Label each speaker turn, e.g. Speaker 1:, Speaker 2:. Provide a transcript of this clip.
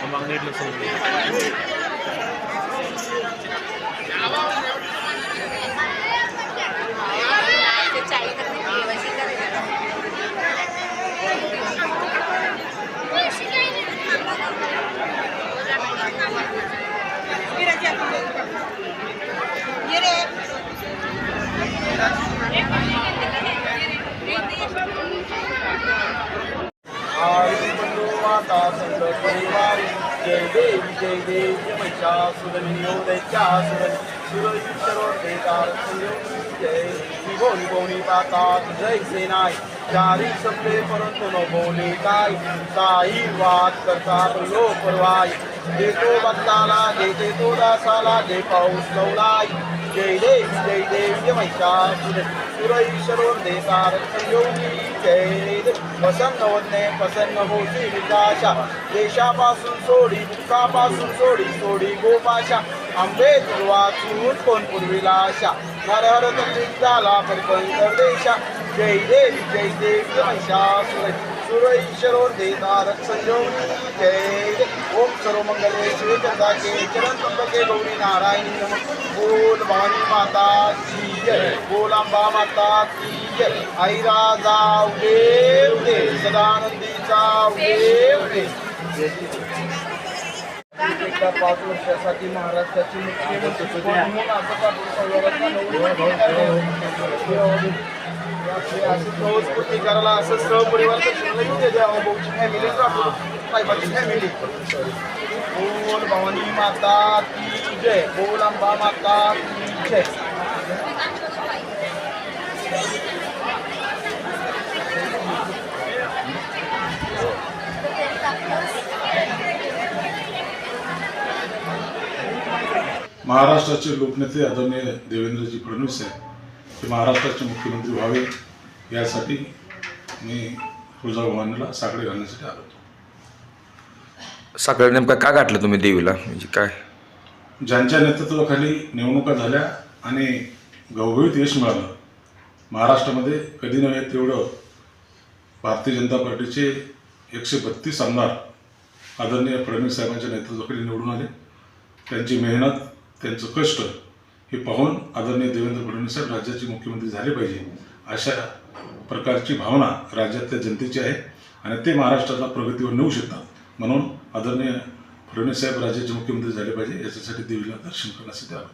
Speaker 1: Ang mga nidlo sa. बंधू माता परिवार जय देवी जय देवी महिषासुरनियो दैत्यासुरन सुरईश्वर जय निभोनी जय सेनाय चारी सप्ते परंतु न बोले काय वाद करतात लो परवाय देतो भक्ताला देते तो दासाला दे पाऊस कौलाय जय देव जय देव महिषासुर सरोवर देसार संयोगी जय प्रसन्न होणे प्रसन्न होती विकाशा देशापासून सोडी दुःखापासून सोडी सोडी गोपाशा आंबे वाचून कोण पुरविला आशा नरहर झाला परिपंकर देशा जय देव जय देवी महिषासुर सरोवर देसार संयोगी जय देव ओम सर्व मंगले चंदाके चरण त्र्यंबके गौरी नारायणी बोल भवानी माता की जय बोल अंबा माता की जय आई राजा उदे उदे सदानंदीचा उदे उदे पाच वर्षासाठी महाराष्ट्राची मुख्यमंत्री म्हणून आपण करायला असं सहपरिवार फॅमिली राहतो साहेबाची फॅमिली बोल भवानी माता की जय बोल अंबा माता की जय
Speaker 2: महाराष्ट्राचे लोकनेते आदरणीय देवेंद्रजी फडणवीस आहेत ते महाराष्ट्राचे मुख्यमंत्री व्हावे यासाठी मी तुळजाभवानीला साकडे घालण्यासाठी आलो होतो.
Speaker 3: सकाळी नेमकं का गाठलं तुम्ही देवीला? म्हणजे काय?
Speaker 2: ज्यांच्या नेतृत्वाखाली निवडणुका झाल्या आणि घवघवीत यश मिळालं महाराष्ट्रामध्ये कधी नव्हे तेवढं भारतीय जनता पार्टीचे एकशे बत्तीस आमदार आदरणीय फडणवीस साहेबांच्या नेतृत्वाखाली निवडून आले. त्यांची मेहनत त्यांचं कष्ट हे पाहून आदरणीय देवेंद्र फडणवीस साहेब राज्याचे मुख्यमंत्री झाले पाहिजे अशा प्रकारची भावना राज्यातल्या जनतेची आहे आणि ते महाराष्ट्राला प्रगतीवर नेऊ शकतात. म्हणून आदरणीय फडणवीस साहेब राज्याचे मुख्यमंत्री झाले पाहिजे याच्यासाठी देवीला दर्शन करण्यासाठी आलो.